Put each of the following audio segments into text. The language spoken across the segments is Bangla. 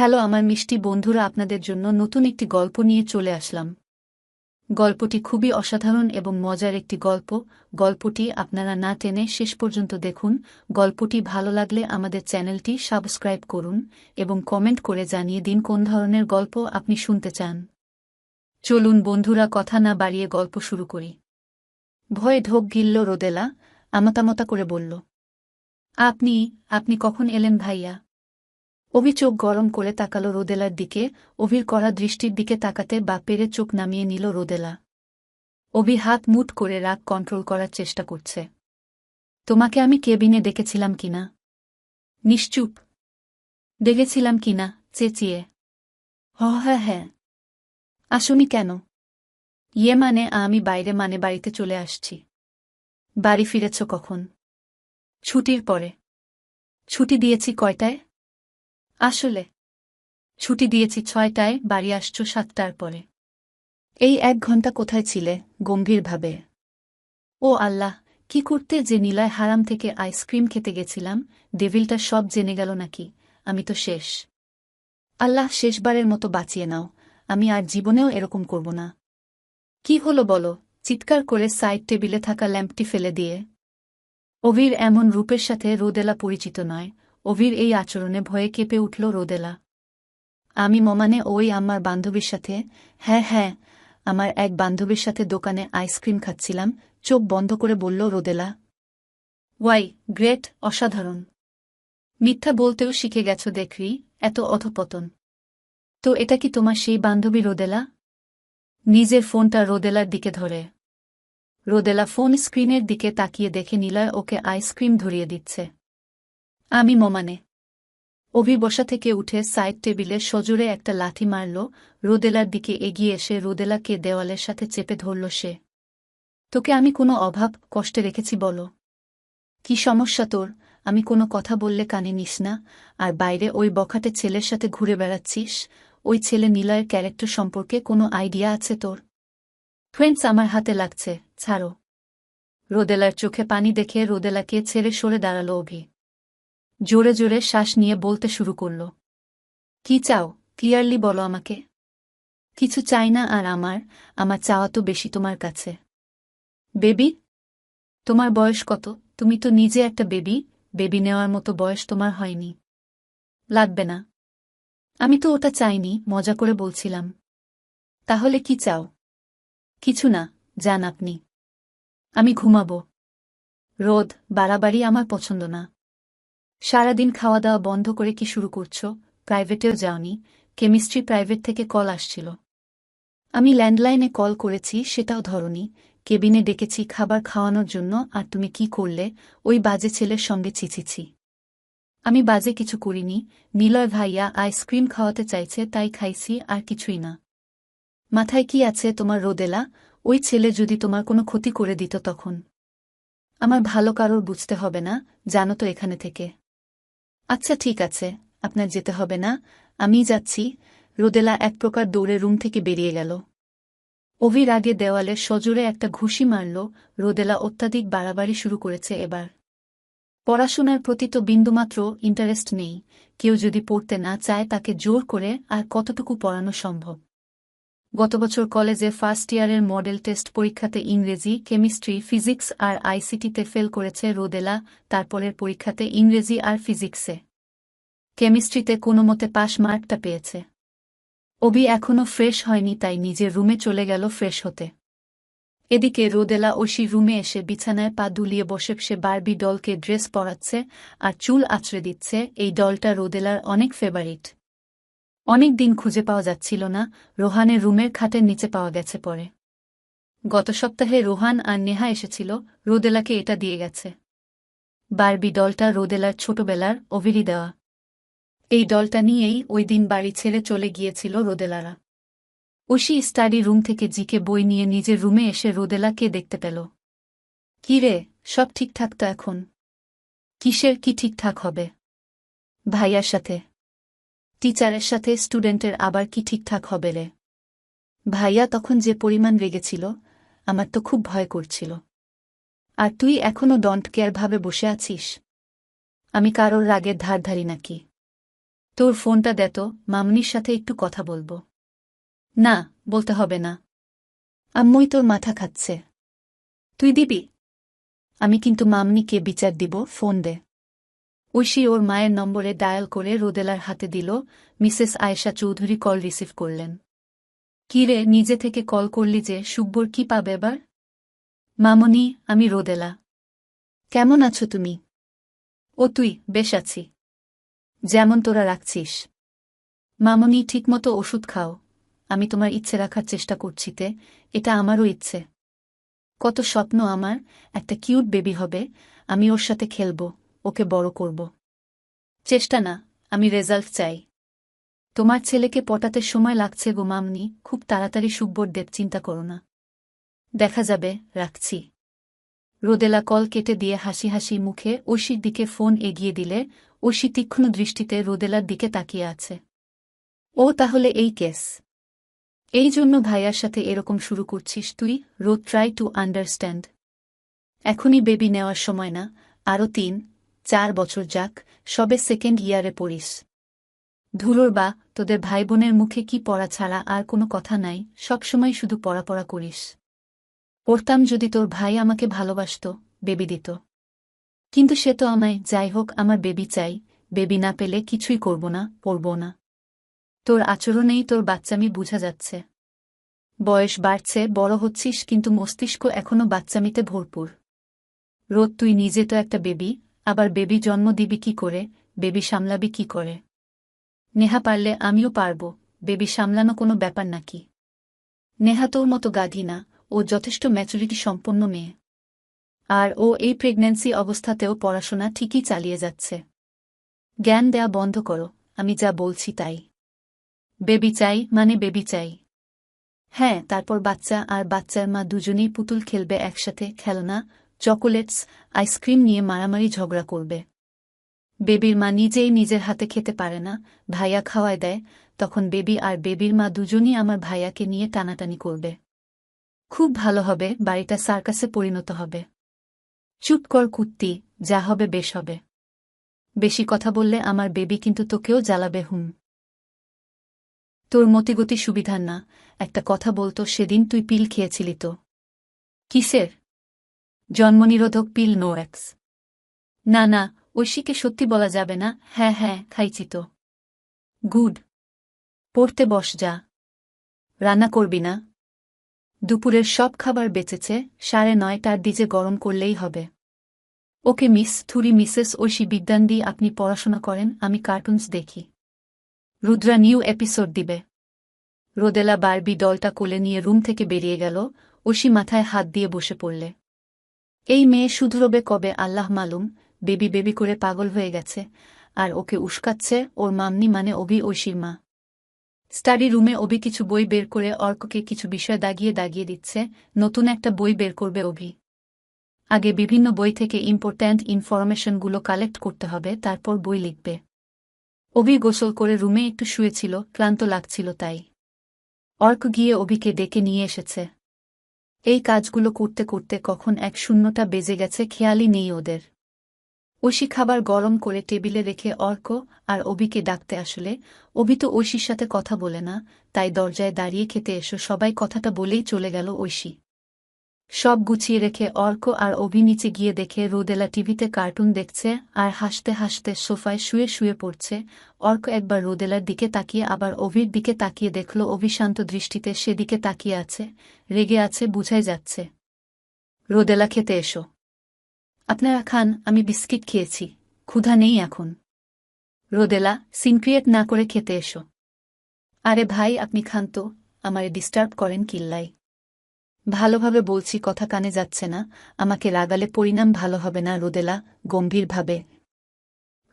হ্যালো, আমার মিষ্টি বন্ধুরা, আপনাদের জন্য নতুন একটি গল্প নিয়ে চলে আসলাম। গল্পটি খুবই অসাধারণ এবং মজার একটি গল্প। গল্পটি আপনারা না টেনে শেষ পর্যন্ত দেখুন। গল্পটি ভালো লাগলে আমাদের চ্যানেলটি সাবস্ক্রাইব করুন এবং কমেন্ট করে জানিয়ে দিন কোন ধরনের গল্প আপনি শুনতে চান। চলুন বন্ধুরা, কথা না বাড়িয়ে গল্প শুরু করি। ভয়ে ঢোক গিলল রোদেলা, আমতামতা করে বলল, আপনি আপনি কখন এলেন ভাইয়া? অভি চোখ গরম করে তাকালো রোদেলার দিকে, অভির করা দৃষ্টির দিকে তাকাতে বা পেরে চোখ নামিয়ে নিল রোদেলা। অভি হাত মুট করে রাগ কন্ট্রোল করার চেষ্টা করছে। তোমাকে আমি কেবিনে ডেকেছিলাম কিনা নিশ্চুপ। ডেকেছিলাম কিনা চেঁচিয়ে। হ হ্যাঁ হ্যাঁ আসুনি কেন? ইয়ে মানে আমি বাইরে মানে বাড়িতে চলে আসছি। বাড়ি ফিরেছ কখন? ছুটির পরে। ছুটি দিয়েছি কয়টায়? আসলে, ছুটি দিয়েছি ছয়টায়, বাড়ি আসছ সাতটার পরে। এই এক ঘণ্টা কোথায় ছিলে, গম্ভীরভাবে? ও আল্লাহ, কি করতে যে নীলায় হারাম থেকে আইসক্রিম খেতে গেছিলাম, ডেভিলটা সব জেনে গেল নাকি, আমি তো শেষ। আল্লাহ, শেষবারের মতো বাঁচিয়ে নাও, আমি আর জীবনেও এরকম করব না। কি হলো বলো, চিৎকার করে সাইড টেবিলে থাকা ল্যাম্পটি ফেলে দিয়ে। অভির এমন রূপের সাথে রোদেলা পরিচিত নয় অভির এই আচরণে ভয়ে কেঁপে উঠল রোদেলা। আমি মমানে ওই আমার বান্ধবীর সাথে হ্যাঁ হ্যাঁ আমার এক বান্ধবীর সাথে দোকানে আইসক্রিম খাচ্ছিলাম, চোখ বন্ধ করে বলল রোদেলা। ওয়াই, গ্রেট, অসাধারণ। মিথ্যা বলতেও শিখে গেছ দেখি এত অধপতন। তো এটা কি তোমার সেই বান্ধবী রোদেলা? নিজের ফোনটা রোদেলার দিকে ধরে। রোদেলা ফোন স্ক্রিনের দিকে তাকিয়ে দেখে নিলয় ওকে আইসক্রিম ধরিয়ে দিচ্ছে। আমি মমানে। অভি বসা থেকে উঠে সাইড টেবিলে সজোরে একটা লাথি মারল, রোদেলার দিকে এগিয়ে এসে রোদেলাকে দেওয়ালের সাথে চেপে ধরল সে। তোকে আমি কোনো অভাব, কষ্টে রেখেছি, বলো। কি সমস্যা তোর? আমি কোনো কথা বললে কানে নিস না। আর বাইরে ওই বখাটে ছেলের সাথে ঘুরে বেড়াচ্ছিস? ওই ছেলে নিলয়ের ক্যারেক্টার সম্পর্কে কোনো আইডিয়া আছে তোর? ফ্রেন্ডস আমার হাতে লাগছে। ছাড়ো। রোদেলার চোখে পানি দেখে রোদেলাকে ছেড়ে সরে দাঁড়াল অভি। জোরে জোরে শ্বাস নিয়ে বলতে শুরু করল। কি চাও? ক্লিয়ারলি বলো আমাকে। কিছু চাই না আর আমার আমার চাওয়া তো বেশি তোমার কাছে। বেবি, তোমার বয়স কত? তুমি তো নিজে একটা বেবি বেবি নেওয়ার মতো বয়স তোমার হয়নি। লাগবে না। আমি তো ওটা চাইনি, মজা করে বলছিলাম। তাহলে কি চাও? কিছু না, যান আপনি। আমি ঘুমাবো। রোদ, বাড়াবাড়ি আমার পছন্দ না। সারাদিন খাওয়া দাওয়া বন্ধ করে কি শুরু করছ? প্রাইভেটেও যাওনি। কেমিস্ট্রি প্রাইভেট থেকে কল আসছিল। আমি ল্যান্ডলাইনে কল করেছি, সেটাও ধরনি। কেবিনে ডেকেছি খাবার খাওয়ানোর জন্য, আর তুমি কি করলে? ওই বাজে ছেলের সঙ্গে চিচিছি আমি বাজে কিছু করিনি। নিলয় ভাইয়া আইসক্রিম খাওয়াতে চাইছে, তাই খাইছি, আর কিছুই না। মাথায় কি আছে তোমার রোদেলা? ওই ছেলে যদি তোমার কোনো ক্ষতি করে দিত তখন। আমার ভালো কারোর বুঝতে হবে না, জানো তো এখানে থেকে। আচ্ছা ঠিক আছে। আপনার যেতে হবে না। আমি যাচ্ছি। রোদেলা এক প্রকার দৌড়ে রুম থেকে বেরিয়ে গেল। অভির আগে দেওয়ালে সজোরে একটা ঘুষি মারল। রোদেলা অত্যাধিক বাড়াবাড়ি শুরু করেছে এবার। পড়াশোনার প্রতি তো বিন্দুমাত্র ইন্টারেস্ট নেই। কেউ যদি পড়তে না চায় তাকে জোর করে আর কতটুকু পড়ানো সম্ভব? গত বছর কলেজে ফার্স্ট ইয়ারের মডেল টেস্ট পরীক্ষাতে ইংরেজি, কেমিস্ট্রি, ফিজিক্স আর আইসিটিতে ফেল করেছে রোদেলা, তারপরের পরীক্ষাতে ইংরেজি আর ফিজিক্সে। কেমিস্ট্রিতে কোনো মতে পাশ মার্কটা পেয়েছে। অবি এখনও ফ্রেশ হয়নি, তাই নিজের রুমে চলে গেল ফ্রেশ হতে। এদিকে রোদেলা ঐশী রুমে এসে বিছানায় পা দুলিয়ে বসে সে বারবি ডলকে ড্রেস পরাচ্ছে আর চুল আছড়ে দিচ্ছে, এই ডলটা রোদেলার অনেক ফেভারিট। অনেক দিন খুঁজে পাওয়া যাচ্ছিল না, রোহানের রুমের খাটের নিচে পাওয়া গেছে পরে। গত সপ্তাহে রোহান আর নেহা এসেছিল, রোদেলাকে এটা দিয়ে গেছে। বারবি দলটা রোদেলার ছোটবেলার অভিরি দেওয়া। এই দলটা নিয়েই ওই দিন বাড়ি ছেড়ে চলে গিয়েছিল রোদেলারা। ঐশী স্টাডি রুম থেকে জিকে বই নিয়ে নিজের রুমে এসে রোদেলাকে দেখতে পেল। কি রে, সব ঠিকঠাক তো এখন? কিসের কি ঠিকঠাক হবে? ভাইয়ার সাথে। টিচারের সাথে স্টুডেন্টের আবার কি ঠিকঠাক হবে রে? ভাইয়া তখন যে পরিমাণ রেগেছিল, আমার তো খুব ভয় করছিল। আর তুই এখনও ডন্ট কেয়ারভাবে বসে আছিস? আমি কারোর রাগের ধার ধারি নাকি? তোর ফোনটা দে তো, মামনির সাথে একটু কথা বলব। না, বলতে হবে না। আম্মুই তোর মাথা খাচ্ছে। তুই দিবি? আমি কিন্তু মামনিকে বিচার দিব, ফোন দে। ঐশী ওর মায়ের নম্বরে ডায়াল করে রোদেলার হাতে দিল, Mrs Ayesha Chowdhury call receive করলেন। কি রে, নিজে থেকে কল করলি যে সুব্বর কি পাবে এবার? মামনি, আমি রোদেলা। কেমন আছো তুমি? ও তুই, বেশ আছি। যেমন তোরা রাখছিস। মামনি, ঠিকমতো ওষুধ খাও। আমি তোমার ইচ্ছে রাখার চেষ্টা করছিতে এটা আমারও ইচ্ছে। কত স্বপ্ন আমার, একটা কিউট বেবি হবে, আমি ওর সাথে খেলব। ওকে বড় করব। চেষ্টা না, আমি রেজাল্ট চাই। তোমার ছেলেকে পটাতে সময় লাগছে গো মামনি, খুব তাড়াতাড়ি সুব্বর দেব, চিন্তা করো না। দেখা যাবে, রাখছি। রোদেলা কল কেটে দিয়ে হাসি হাসি মুখে ঐশীর দিকে ফোন এগিয়ে দিলে ঐশী তীক্ষ্ণ দৃষ্টিতে রোদেলার দিকে তাকিয়ে আছে। ও, তাহলে এই কেস। এই জন্য ভাইয়ার সাথে এরকম শুরু করছিস তুই, রোদ ট্রাই টু আন্ডারস্ট্যান্ড এখনই বেবি নেওয়ার সময় না আরও তিন চার বছর যাক, সবে সেকেন্ড ইয়ারে পড়িস। ধুলোর বা, তোদের ভাই বোনের মুখে কি পড়া ছাড়া আর কোনো কথা নাই সবসময় শুধু পড়া পড়া করিস। পড়তাম যদি তোর ভাই আমাকে ভালোবাসত, বেবি দিত। কিন্তু সে তো আমায়, যাই হোক, আমার বেবি চাই, বেবি না পেলে কিছুই করব না পড়ব না। তোর আচরণেই তোর বাচ্চামি বুঝা যাচ্ছে। বয়স বাড়ছে, বড় হচ্ছিস, কিন্তু মস্তিষ্ক এখনও বাচ্চামিতে ভরপুর। রোদ, তুই নিজে তো একটা বেবি আবার বেবি জন্ম দিবি কি করে? বেবি সামলাবি কি করে? নেহা পারলে আমিও পারব, বেবি সামলানো কোনো ব্যাপার নাকি? নেহা তোর মতো গাধি না, ও যথেষ্ট ম্যাচুরিটি সম্পন্ন মেয়ে। আর ও এই প্রেগন্যান্সি অবস্থাতেও পড়াশোনা ঠিকই চালিয়ে যাচ্ছে। জ্ঞান দেয়া বন্ধ করো, আমি যা বলছি তাই। বেবি চাই মানে বেবি চাই। হ্যাঁ তারপর বাচ্চা আর বাচ্চার মা দুজনেই পুতুল খেলবে একসাথে, খেলনা চকোলেটস, আইসক্রিম নিয়ে মারামারি ঝগড়া করবে। বেবির মা নিজেই নিজের হাতে খেতে পারে না, ভাইয়া খাওয়ায় দেয়, তখন বেবি আর বেবির মা দুজনই আমার ভাইয়াকে নিয়ে টানাটানি করবে। খুব ভালো হবে, বাড়িটা সার্কাসে পরিণত হবে। চুপ কর কুত্তি, যা হবে বেশ হবে। বেশি কথা বললে আমার বেবি কিন্তু তোকেও জ্বালাবে হুম। তোর মতিগতি সুবিধার না, একটা কথা বলতো সেদিন তুই পিল খেয়েছিলি তো। কিসের? জন্মনিরোধক পিল নো এক্স না না, ঐশীকে সত্যি বলা যাবে না। হ্যাঁ হ্যাঁ খাইছি তো। গুড। পড়তে বস যা। রান্না করবি না? দুপুরের সব খাবার বেঁচেছে, সাড়ে নয়টার দিজে গরম করলেই হবে। ওকে মিস, থুরি মিসেস ঐশী বিদ্যান দিয়ে আপনি পড়াশোনা করেন, আমি কার্টুনস দেখি। রুদ্রা নিউ এপিসোড দিবে। রোদেলা বারবি দলটা কোলে নিয়ে রুম থেকে বেরিয়ে গেল, ঐশী মাথায় হাত দিয়ে বসে পড়লে। এই মেয়ে শুধরবে কবে, আল্লাহ মালুম। বেবি বেবি করে পাগল হয়ে গেছে, আর ওকে উস্কাচ্ছে ওর মামনি মানে অভি ঐশীর মা। স্টাডি রুমে অভি কিছু বই বের করে অর্ককে কিছু বিষয় দাগিয়ে দাগিয়ে দিচ্ছে, নতুন একটা বই বের করবে অভি। আগে বিভিন্ন বই থেকে ইম্পর্ট্যান্ট ইনফরমেশনগুলো কালেক্ট করতে হবে, তারপর বই লিখবে। অভি গোসল করে রুমে একটু শুয়েছিল, ক্লান্ত লাগছিল তাই। অর্ক গিয়ে অভিকে ডেকে নিয়ে এসেছে। এই কাজগুলো করতে করতে কখন এক শূন্যটা বেজে গেছে খেয়ালই নেই ওদের। ঐশী খাবার গরম করে টেবিলে রেখে অর্ক আর অবিকে ডাকতে আসলে। অবি তো ঐশীর সাথে কথা বলে না, তাই দরজায় দাঁড়িয়ে খেতে এসো, সবাই কথাটা বলেই চলে গেল ঐশী। সব গুছিয়ে রেখে অর্ক আর অভি নিচে গিয়ে দেখে রোদেলা টিভিতে কার্টুন দেখছে আর হাসতে হাসতে সোফায় শুয়ে শুয়ে পড়ছে। অর্ক একবার রোদেলার দিকে তাকিয়ে আবার অভির দিকে তাকিয়ে দেখল অভিশান্ত দৃষ্টিতে সেদিকে তাকিয়ে আছে, রেগে আছে, বুঝাই যাচ্ছে। রোদেলা খেতে এসো। আপনারা খান, আমি বিস্কিট খেয়েছি, ক্ষুধা নেই এখন। রোদেলা, সিনক্রিয়েট না করে খেতে এসো। আরে ভাই, আপনি খান তো, আমারে ডিস্টার্ব করেন কিল্লাই ভালোভাবে বলছি, কথা কানে যাচ্ছে না, আমাকে লাগালে পরিণাম ভালো হবে না, রোদেলা, গম্ভীরভাবে।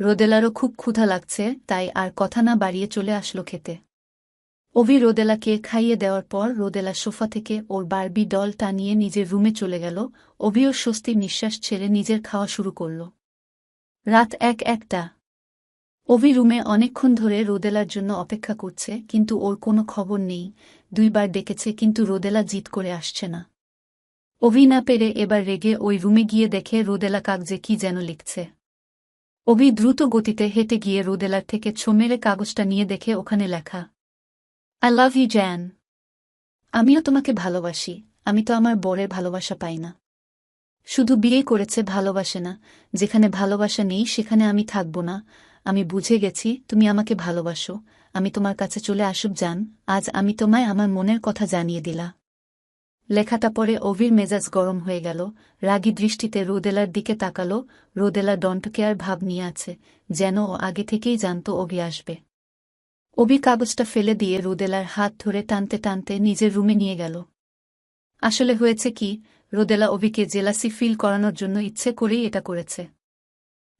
রোদেলারও খুব ক্ষুধা লাগছে, তাই আর কথা না বাড়িয়ে চলে আসলো খেতে। অভি রোদেলাকে খাইয়ে দেওয়ার পর রোদেলা সোফা থেকে ওর বারবি ডল টানিয়ে নিজের রুমে চলে গেল। অভিও স্বস্তির নিঃশ্বাস ছেড়ে নিজের খাওয়া শুরু করল। রাত এক একটা অভি রুমে অনেকক্ষণ ধরে রোদেলার জন্য অপেক্ষা করছে, কিন্তু ওর কোনো খবর নেই। দুইবার ডেকেছে, কিন্তু রোদেলা জিত করে আসছে না। অভি না পেরে এবার রেগে ওই রুমে গিয়ে দেখে রোদেলা কাগজে কি যেন লিখছে। অভি দ্রুত গতিতে হেঁটে গিয়ে রোদেলার থেকে ছো মেরে কাগজটা নিয়ে দেখে ওখানে লেখা আই লাভ ইউ জ্যান আমিও তোমাকে ভালোবাসি। আমি তো আমার বরের ভালোবাসা পাই না। শুধু বিয়ে করেছে ভালোবাসে না। যেখানে ভালোবাসা নেই, সেখানে আমি থাকব না। আমি বুঝে গেছি, তুমি আমাকে ভালোবাসো। আমি তোমার কাছে চলে আসুক যান আজ আমি তোমায় আমার মনের কথা জানিয়ে দিলা। লেখাটা পরে অভির মেজাজ গরম হয়ে গেল। রাগী দৃষ্টিতে রোদেলার দিকে তাকালো। রোদেলা ডন্টকেয়ার ভাব নিয়ে আছে, যেন ও আগে থেকেই জানত অভি আসবে। অভি কাগজটা ফেলে দিয়ে রোদেলার হাত ধরে টানতে টানতে নিজের রুমে নিয়ে গেল। আসলে হয়েছে কি, রোদেলা অভিকে জেলাসি ফিল করানোর জন্য ইচ্ছে করেই এটা করেছে।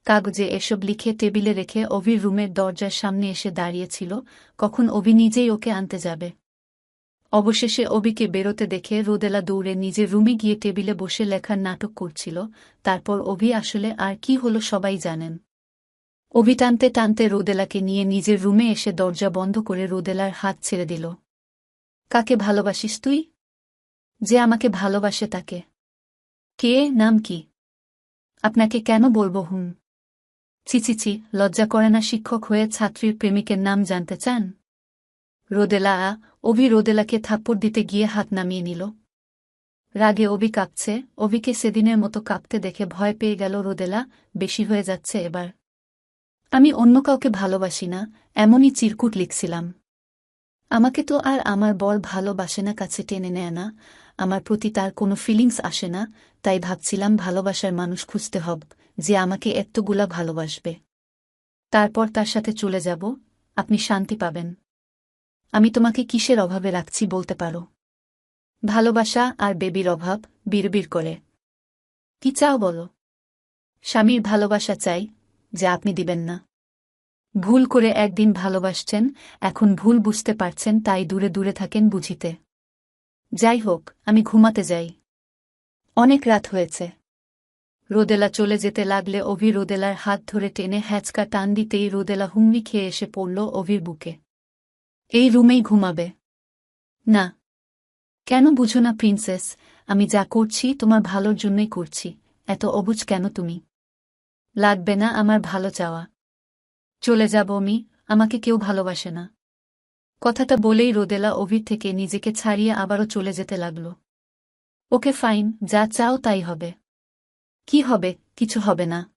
কাগজে এসব লিখে টেবিলে রেখে অভির রুমের দরজার সামনে এসে দাঁড়িয়েছিল, কখন অভি নিজেই ওকে আনতে যাবে। অবশেষে অবিকে বেরোতে দেখে রোদেলা দৌড়ে নিজের রুমে গিয়ে টেবিলে বসে লেখার নাটক করছিল, তারপর অভি আসলে আর কি হলো সবাই জানেন। অভি টানতে টানতে রোদেলাকে নিয়ে নিজের রুমে এসে দরজা বন্ধ করে রোদেলার হাত ছেড়ে দিল। কাকে ভালোবাসিস তুই? যে আমাকে ভালোবাসে তাকে। কে? নাম কি? আপনাকে কেন বলব হুম? ছিছিছি লজ্জা করে না শিক্ষক হয়ে ছাত্রীর প্রেমিকের নাম জানতে চান? রোদেলা অভি রোদেলাকে থাপ্পড় দিতে গিয়ে হাত নামিয়ে নিল। রাগে অভি কাঁপছে, অভিকে সেদিনের মতো কাঁপতে দেখে ভয় পেয়ে গেল রোদেলা, বেশি হয়ে যাচ্ছে এবার। আমি অন্য কাউকে ভালোবাসি না, এমনই চিরকুট লিখছিলাম। আমাকে তো আর আমার বর ভালোবাসে না কাছে টেনে নেয় না, আমার প্রতি তার কোনো ফিলিংস আসে না, তাই ভাবছিলাম ভালোবাসার মানুষ খুঁজতে হব যে আমাকে এত্তগুলা ভালোবাসবে। তারপর তার সাথে চলে যাব, আপনি শান্তি পাবেন। আমি তোমাকে কিসের অভাবে রাখছি বলতে পারো। ভালোবাসা আর বেবির অভাব বিড়বিড় করে। কি চাও বলো? স্বামীর ভালোবাসা চাই যা আপনি দিবেন না। ভুল করে একদিন ভালোবাসছেন, এখন ভুল বুঝতে পারছেন, তাই দূরে দূরে থাকেন বুঝিতে। যাই হোক, আমি ঘুমাতে যাই। অনেক রাত হয়েছে। রোদেলা চলে যেতে লাগলে অভি রোদেলার হাত ধরে টেনে হ্যাচকা টান দিতেই রোদেলা হুমড়ি খেয়ে এসে পড়ল অভির বুকে। এই রুমেই ঘুমাবে। না। কেন বুঝো না, প্রিন্সেস? আমি যা করছি, তোমার ভালোর জন্যই করছি। এত অবুজ কেন তুমি? লাগবে না আমার ভালো চাওয়া। চলে যাব আমি, আমাকে কেউ ভালোবাসে না। কথাটা বলেই রোদেলা অভির থেকে নিজেকে ছাড়িয়ে আবারও চলে যেতে লাগল। ওকে ফাইন, যা চাও তাই হবে। কি হবে? কিছু হবে না।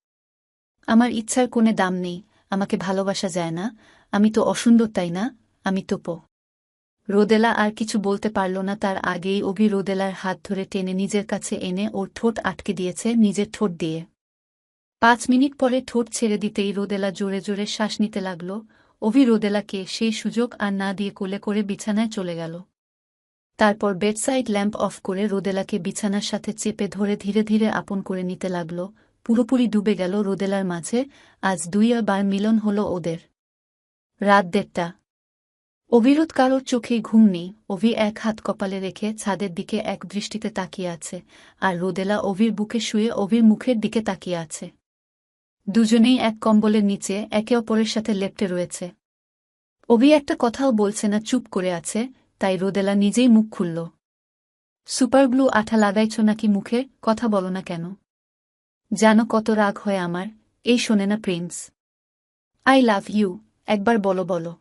আমার ইচ্ছার কোনে দাম নেই। আমাকে ভালোবাসা যায় না। আমি তো অসুন্দর, তাই না? আমি তো পো রোদেলা আর কিছু বলতে পারল না। তার আগেই অভি রোদেলার হাত ধরে টেনে নিজের কাছে এনে ওর ঠোঁট আটকে দিয়েছে নিজের ঠোঁট দিয়ে। পাঁচ মিনিট পরে ঠোঁট ছেড়ে দিতেই রোদেলা জোরে জোরে শ্বাস নিতে লাগল। অভি রোদেলাকে সেই সুযোগ আর না দিয়ে কোলে করে বিছানায় চলে গেল। তারপর বেডসাইড ল্যাম্প অফ করে রোদেলাকে বিছানার সাথে চেপে ধরে ধীরে ধীরে আপন করে নিতে লাগল, পুরোপুরি ডুবে গেল রোদেলার মাঝে, আজ দুই বার মিলন হল ওদের। রাত দেড়টা। অবিরোধ কারোর চোখে ঘুম নেই, অভি এক হাত কপালে রেখে ছাদের দিকে এক দৃষ্টিতে তাকিয়ে আছে, আর রোদেলা অভির বুকে শুয়ে অভির মুখের দিকে তাকিয়ে আছে। দুজনেই এক কম্বলের নিচে একে অপরের সাথে লেপ্টে রয়েছে। অভি একটা কথাও বলছে না, চুপ করে আছে তাই রোদেলা নিজেই মুখ খুলল। সুপারগ্লু আঠা লাগাইছ নাকি মুখে? কথা বলো না কেন? জানো কত রাগ হয় আমার। এই শোনে না, প্রিন্স। I love you. একবার বলো বলো।